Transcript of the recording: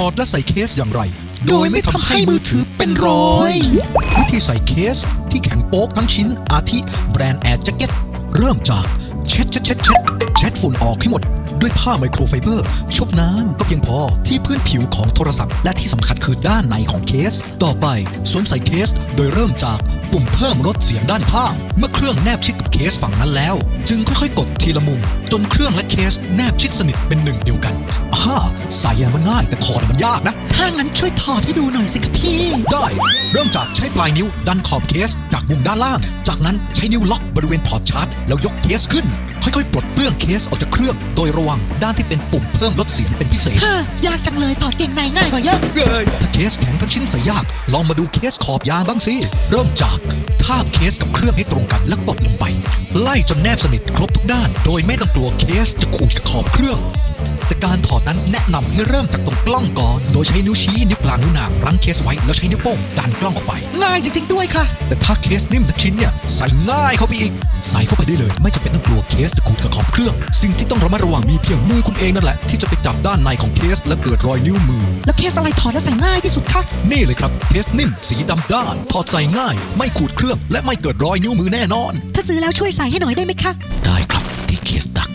อดและใส่เคสอย่างไร โดยไม่ทำให้มือถือเป็นรอย วิธีใส่เคสที่แข็งโป๊กทั้งชิ้นอาทิ แบรนด์แอร์แจ็คเก็ตเริ่มจากเช็ดเช็ดเช็ดเช็ดเช็ดฝุ่นออกให้หมด ด้วยผ้าไมโครไฟเบอร์ ชุบน้ำก็เพียงพอที่พื้นผิวของโทรศัพท์ และที่สำคัญคือด้านในของเคส ต่อไปสวมใส่เคสโดยเริ่มจากปุ่มเพิ่มลดเสียงด้านข้าง เมื่อเครื่องแนบชิดกับเคสฝั่งนั้นแล้ว จึงค่อยๆ กดทีละมุม จนเครื่องและเคสแนบชิดสนิทเป็นหนึ่งเดียว กันอ่าใส่อะมันง่ายแต่ถอดมันยากนะ ถ้างั้นช่วยถอดให้ดูหน่อยสิคะพี่ ได้ เริ่มจากใช้ปลายนิ้วดันขอบเคสจากมุมด้านล่าง จากนั้นใช้นิ้วล็อกบริเวณพอร์ตชาร์จแล้วยกเคสขึ้น ค่อยๆ ปลดเปลื้องเคสออกจากเครื่อง โดยระวังด้านที่เป็นปุ่มเพิ่มลดเสียงเป็นพิเศษ เฮ้อยากจังเลยถอดเกงในง่ายกว่าเยอะ เอ้ยถ้าเคสแข็งทั้งชิ้นใส่ยาก ลองมาดูเคสขอบยางบ้างสิ เริ่มจากทาบเคสกับเครื่องให้ตรงกันแล้วกดลงไปไล่จนแนบสนิทครบทุกด้าน โดยไม่ต้องกลัวเคสจะขูดกับขอบเครื่อง แต่การถอดนั้นแน นำให้เริ่มจากตรงกล้องก่อน โดยใช้นิ้วชี้นิ้วกลางนิ้วนางรั้งเคสไว้แล้วใช้นิ้วโป้งดันกล้องออกไป ง่ายจริง ๆ ด้วยค่ะ แต่ถ้าเคสนิ่มทั้งชิ้นเนี่ยใส่ง่ายเข้าไปอีก ใส่เข้าไปได้เลย ไม่จำเป็นต้องกลัวเคสจะขูดกับขอบเครื่อง สิ่งที่ต้องระมัดระวังมีเพียงมือคุณเองนั่นแหละที่จะไปจับด้านในของเคสและเกิดรอยนิ้วมือ แล้วเคสอะไรถอดแล้วใส่ง่ายที่สุดคะนี่เลยครับเคสนิ่ม สีดำด้านถอดใส่ง่าย ไม่ขูดเครื่อง และไม่เกิดรอยนิ้วมือแน่นอน ถ้าซื้อแล้วช่วยใส่ให้หน่อยได้ไหมคะ ได้ครับที่เคสดัก